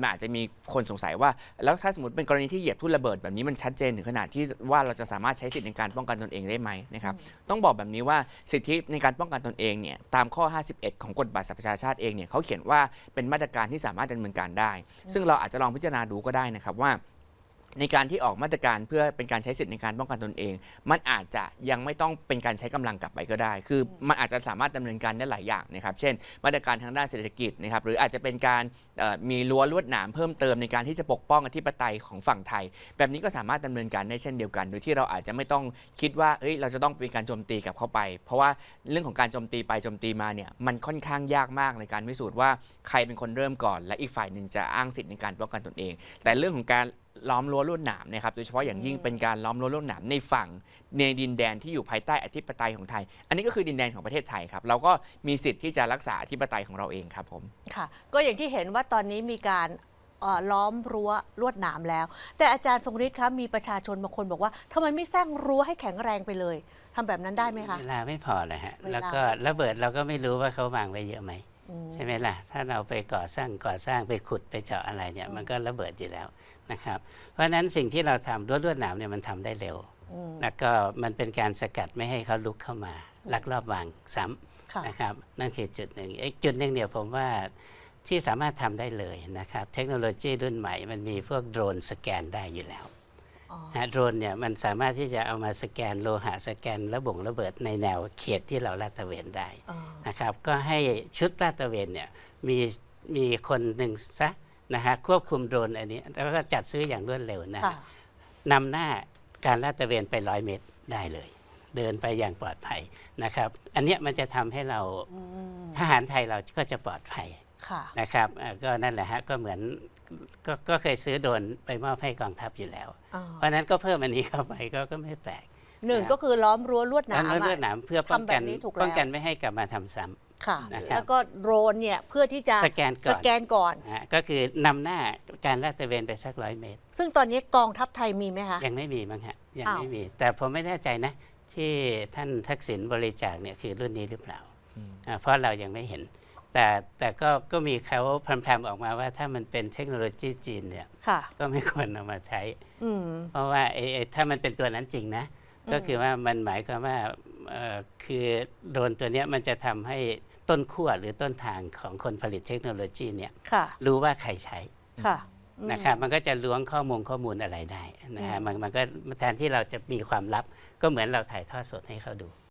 มันอาจจะมีคนสงสัยว่า แล้วถ้าสมมติเป็นกรณีที่เหยียบทุ่นระเบิดแบบนี้มันชัดเจนถึงขนาดที่ว่าเราจะสามารถใช้สิทธิในการป้องกันตนเองได้ไหมนะครับต้องบอกแบบนี้ว่าสิทธิในการป้องกันตนเองเนี่ยตามข้อ 51 ของกฎบัตรสหประชาชาติเองเนี่ยเขาเขียนว่าเป็นมาตรการที่สามารถดำเนินการได้ ซึ่งเราอาจจะลองพิจารณาดูก็ได้นะครับว่า ในการที่ออกมาตรการเพื่อเป็นการใช้สิทธิในการป้องกันตนเอง มันอาจจะยังไม่ต้องเป็นการใช้กำลังกลับไปก็ได้ คือมันอาจจะสามารถดำเนินการได้หลายอย่างนะครับ เช่น มาตรการทางด้านเศรษฐกิจนะครับ หรืออาจจะเป็นการมีรั้วลวดหนามเพิ่มเติมในการที่จะปกป้องอธิปไตยของฝั่งไทย แบบนี้ก็สามารถดำเนินการได้เช่นเดียวกัน โดยที่เราอาจจะไม่ต้องคิดว่าเอ้ย เราจะต้องเป็นการโจมตีกับเข้าไป เพราะว่าเรื่องของการโจมตีไปโจมตีมาเนี่ย มันค่อนข้างยากมากในการพิสูจน์ว่าใครเป็นคนเริ่มก่อน และอีกฝ่ายหนึ่งจะอ้างสิทธิในการป้องกันตนเอง แต่เรื่องของการล้อมรั้วลวดหนามนะครับโดยเฉพาะอย่างยิ่งเป็นการล้อมรั้วลวดหนามในฝั่งในดินแดนที่อยู่ภายใต้อธิปไตยของไทย อันนี้ก็คือดินแดนของประเทศไทยครับ เราก็มีสิทธิ์ที่จะรักษาอธิปไตยของเราเองครับผมค่ะ ก็อย่างที่เห็นว่าตอนนี้มีการเอ่อล้อมรั้วลวดหนามแล้ว แต่อาจารย์ทรงฤทธิ์คะมีประชาชนบางคนบอกว่าทำไมไม่สร้างรั้วให้แข็งแรงไปเลยทำแบบนั้นได้ไหมคะเวลาไม่พอเลยฮะเวลาแล้วก็ระเบิดเราก็ไม่รู้ว่าเขาวางไว้เยอะไหมอืม ใช่ไหมล่ะ ถ้าเราไปก่อสร้างก่อสร้างไปขุดไปเจาะอะไรเนี่ยอืมมันก็ระเบิดอยู่แล้วนะครับ เพราะฉะนั้นสิ่งที่เราทำลวดลวดหนามเนี่ยมันทำได้เร็วอืมแล้วก็มันเป็นการสกัดไม่ให้เขาลุกเข้ามาลักลอบวางซ้ำค่ะนะครับนั่นคือจุดหนึ่งอีกจุดหนึ่งเนี่ยผมว่าที่สามารถทำได้เลยนะครับ เทคโนโลยีรุ่นใหม่มันมีพวกโดรนสแกนได้อยู่แล้วอ๋อฮะ โดรนเนี่ยมันสามารถที่จะเอามาสแกนโลหะสแกนระบงระเบิดในแนวเขตที่เราลาดตระเวนได้อ๋อนะครับก็ให้ชุดลาดตระเวนเนี่ยมีมีคนหนึ่งซะนะฮะควบคุมโดรนอันนี้แล้วก็จัดซื้ออย่างรวดเร็วนะค่ะฮะนำหน้าการลาดตระเวนไปร้อยเมตรได้เลย เดินไปอย่างปลอดภัยนะครับ อันเนี้ยมันจะทำให้เราอืมทหารไทยเราก็จะปลอดภัยค่ะนะครับอ่าก็นั่นแหละฮะก็เหมือน ก็ก็เคยซื้อโดรนไปมอบให้กองทัพอยู่แล้ว อ๋อเพราะฉะนั้นก็เพิ่มอันนี้เข้าไปก็ก็ไม่แปลกหนึ่งก็คือล้อมรั้วลวดหนามแล้วเลือดอะหนามเพื่อป้องกันทำแบบนี้ถูกแล้ว ป้องกันไม่ให้กลับมาทำซ้ำ ค่ะ นะครับแล้วก็โดรนเนี่ยเพื่อที่จะสแกนก่อน สแกนก่อน นะฮะก็คือนำหน้าการลาดตระเวนไปสักร้อยเมตร ซึ่งตอนนี้กองทัพไทยมีไหมคะ ยังไม่มีมั้งฮะยังอ้าว ไม่มี แต่ผมไม่แน่ใจนะ ที่ท่านทักษิณบริจาคเนี่ยคือรุ่นนี้หรือเปล่าอืม อ่าเพราะเรายังไม่เห็น แต่แต่ก็ก็มีเขาพรำๆออกมาว่าถ้ามันเป็นเทคโนโลยีจีนเนี่ยค่ะก็ไม่ควรเอามาใช้อืมเพราะว่าไอ้ไอ้ถ้ามันเป็นตัวนั้นจริงนะอืมก็คือว่ามันหมายความว่าเอ่อคือโดรนตัวเนี้ยมันจะทำให้ต้นขั้วหรือต้นทางของคนผลิตเทคโนโลยีเนี่ยค่ะรู้ว่าใครใช้ค่ะอืมนะครับมันก็จะล้วงข้อมูลข้อมูลอะไรได้นะฮะอืมมันมันก็แทนที่เราจะมีความลับก็เหมือนเราถ่ายทอดสดให้เขาดู